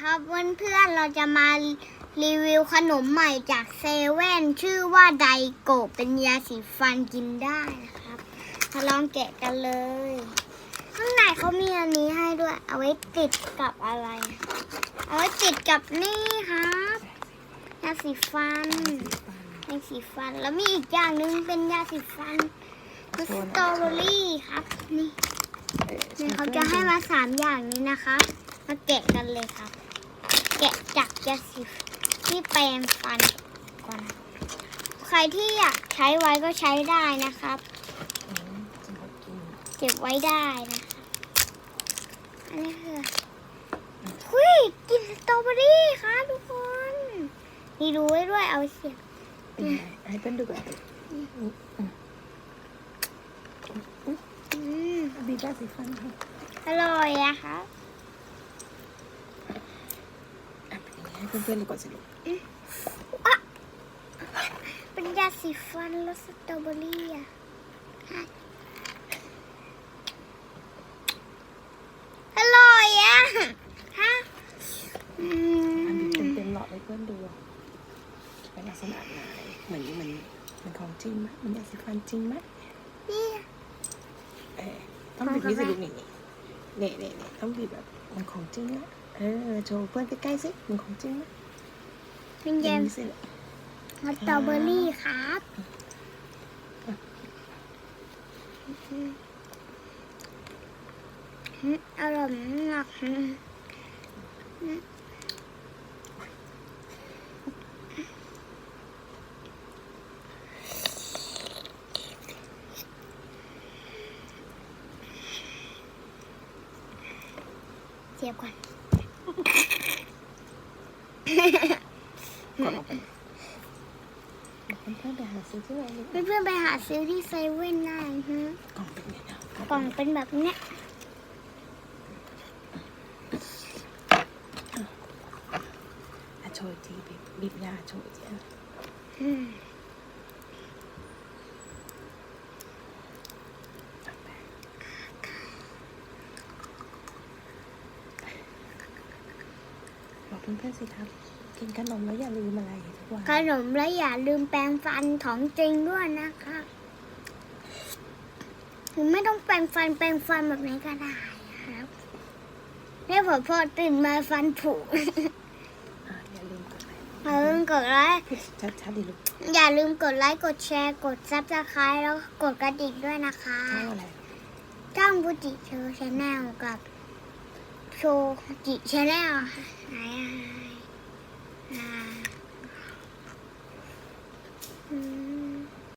ครับเพื่อนๆเราจะมารีวิวขนมใหม่จากเซเว่นชื่อว่าไดโกเป็นยาสีฟันกินได้นะครับมาลองแกะกันเลย ข้างในเขามีอันนี้ให้ด้วย เอาไว้ติดกับอะไร เอาไว้ติดกับนี่ครับยาสีฟันยาสีฟันแล้วมีอีกอย่างหนึ่งเป็นยาสีฟันคือสตรอเบอรี่ครับ นี่นี่เขาจะให้มาสามอย่างนี้นะคะ มาแกะกันเลยครับ แกะจากยาสีที่แปรงฟันก่อน ใครที่อยากใช้ไว้ก็ใช้ได้นะครับ เก็บไว้ได้นะคะอันนี้คือหุยกินสตรอเบอรี่ค่ะทุกคนมีรูไว้ด้วยเอาเสียบเป็นไงให้เพื่อนดูก่อนอืมบีบยาสีฟันค่ะอร่อยอะค่ะอะ เป็นยังไงให้เพื่อนๆดูก่อนสิลูกเป็นยาสีฟันรสสตรอเบอรี่อะค่ะอร่อยอะฮะอือันนี้เป็นมเป็นหลอดให้เพื่อนดูอะเป็นลักษณะไหนเหมือนเหมือนเหมือนของจริงไหมเหมันยาสีฟันจริงไหมนี่ เออต้องบีบนี่สิลูกนี่นี่นี่นี่ต้องบีบแบบเหมันของจริงนะ เออ โชว์เพื่อนใกล้ๆสิเหมันของจริงไหมเป็นอย่ายางนี้สิลูกสตรอเบอรี่ครับอืมอร่อยมากอืมเสียบก่อน กดออกไปบอกเพื่อนๆไปหาซื้อที่ไหนลูกเพื่อนๆไปหาซื้อที่เซเว่นได้ฮะกล่องเป็นไงนะกล่องเป็นแบบเนี้ยอะโชว์อีกทีบีบบีบยาโชว์อีกทีอะ อืม เอาไปบอก เพื่อนๆสิครับ กินขนมแล้วอย่าลืมอะไรทุกวันขนมแล้วอย่าลืมแปรงฟันของจริงด้วยนะคะถึงไม่ต้องแปรงฟันแปรงฟันแบบนี้ก็ได้ครับแม่พอพอตื่นมาฟันผุอะอย่าลืมกดไลค์อย่าลืมกดไลค์ชัดชัดๆดิลูกอย่าลืมกดไลค์กดแชร์กดซับสไครต์แล้วกดกระดิ่งด้วยนะคะเท่าอะไรจ้างบุจิโชว์ชาแนลกับโชว์จิชาแนลไหนอะ